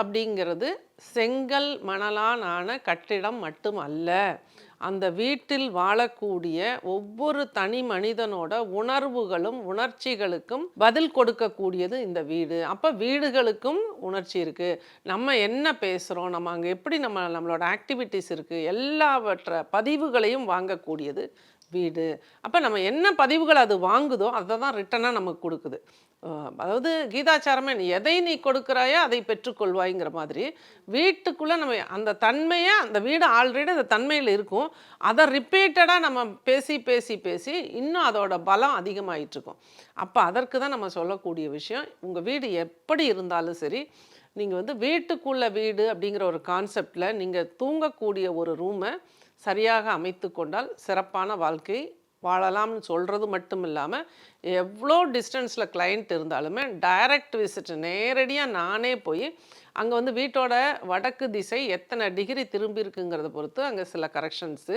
அப்படிங்கிறது செங்கல் மணலால் ஆன கட்டிடம் மட்டும் அல்ல அந்த வீட்டில் வாழக்கூடிய ஒவ்வொரு தனி மனிதனோட உணர்வுகளும் உணர்ச்சிகளுக்கும் பதில் கொடுக்கக்கூடியது இந்த வீடு. அப்போ வீடுகளுக்கும் உணர்ச்சி இருக்குது நம்ம என்ன பேசுகிறோம் நம்ம அங்கே எப்படி நம்ம நம்மளோட ஆக்டிவிட்டீஸ் இருக்குது எல்லாவற்ற பதிவுகளையும் வாங்கக்கூடியது வீடு. அப்போ நம்ம என்ன பதிவுகள் அது வாங்குதோ அதை தான் ரிட்டனாக நமக்கு கொடுக்குது. அதாவது கீதாச்சாரமே நீ எதை நீ கொடுக்குறாயோ அதை பெற்றுக்கொள்வாய்ங்கிற மாதிரி. வீட்டுக்குள்ளே நம்ம அந்த தன்மையை அந்த வீடு ஆல்ரெடி அந்த தன்மையில் இருக்கும். அதை ரிப்பீட்டடாக நம்ம பேசி பேசி பேசி இன்னும் அதோட பலம் அதிகமாகிட்டுருக்கும் அப்போ அதற்கு தான் நம்ம சொல்லக்கூடிய விஷயம் உங்கள் வீடு எப்படி இருந்தாலும் சரி நீங்கள் வந்து வீட்டுக்குள்ள வீடு அப்படிங்கிற ஒரு கான்செப்டில் நீங்கள் தூங்கக்கூடிய ஒரு ரூமை சரியாக அமைத்து கொண்டால் சிறப்பான வாழ்க்கை வாழலாம்னு சொல்கிறது மட்டும் இல்லாமல் எவ்வளோ டிஸ்டன்ஸில் கிளைண்ட் இருந்தாலுமே டைரக்ட் விசிட் நேரடியாக நானே போய் அங்கே வந்து வீட்டோட வடக்கு திசை எத்தனை டிகிரி திரும்பி இருக்குங்கிறத பொறுத்து அங்கே சில கரெக்ஷன்ஸு